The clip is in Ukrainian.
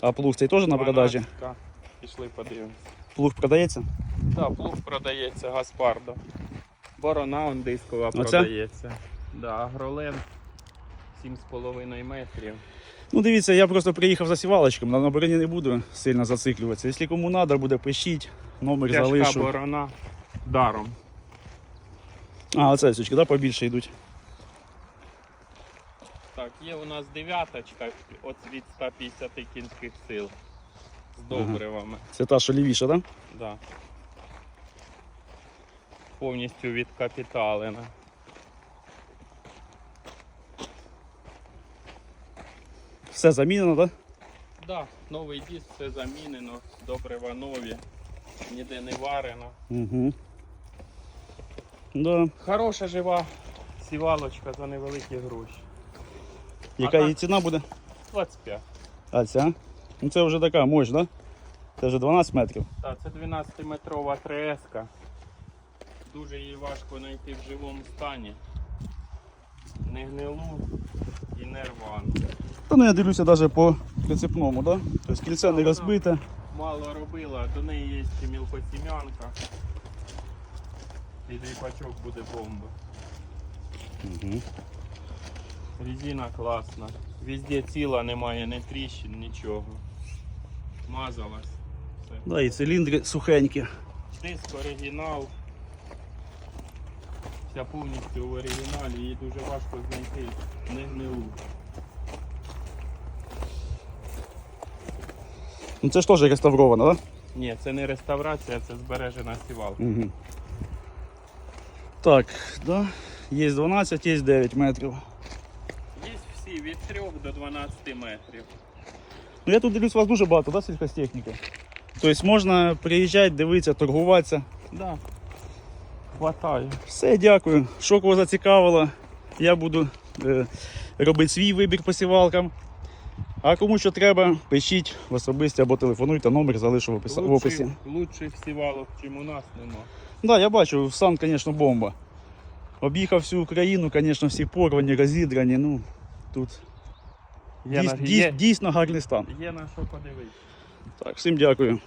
А плуг цей теж на продажі? 12-ка. Пішли подивимось. Плуг продається? Так, плуг продається Гаспардо. Борона он дискова Оця? продається. Да, агролен 7,5 метрів. Ну дивіться, я просто приїхав за сівалочком, на наборі не буду сильно зациклюватися. Якщо кому треба, буде пишіть, номер Тяжка залишу. борона даром. А, оце сючки, да, побільше йдуть. Так, є у нас дев'яточка от від 150 кінських сил. З добривами. Це та, що лівіша, так? Да? Да. Повністю відкапіталена. Все замінено, так? Да, новий диск, все замінено, добрива нові, ніде не варено. Угу. Да. Хороша жива сівалочка за невеликі гроші. Яка її ціна буде? 25. А ця? Ну це вже така мощь? Да? Це вже 12 метрів. Так, це 12-метрова 3 Дуже її важко знайти в живому стані. Не гнилу і не рвану. Та ну я дивлюся навіть по прицепному? Да? Тобто кільце не розбите. Мало робила, до неї є ще мілкосім'янка. І дріпачок буде бомба. Угу. Резина класна. Везде ціла, немає ні тріщин, нічого. Мазалась. Все. Да, і циліндри сухенькі. Диск оригінал. Вся повністю в оригіналі, її дуже важко знайти не гнилу. Ну це ж теж реставровано, так? Ні, це не реставрація, це збережена сівалка. Угу. Так, да. Є 12, є 9 метрів. Є від 3 до 12 метрів. Ну я тут дивлюсь, у вас дуже багато, да, сільхозтехніки? Тобто можна приїжджати, дивитися, торгуватися. Да. Хватає. Все, дякую. Що кого зацікавило, я буду е, робити свій вибір по сівалкам. А кому що треба, пишіть в особисті або телефонуйте, номер залишу в, опис... в описі. Лучших сівалок, чим у нас нема. Да, я бачу, стан, звісно, бомба. Об'їхав всю Україну, звісно, всі порвані, розідрані. Ну, тут Є, дійс- на, дійс- є, дійсно гарний стан. є на що подивитися. Так, всім дякую.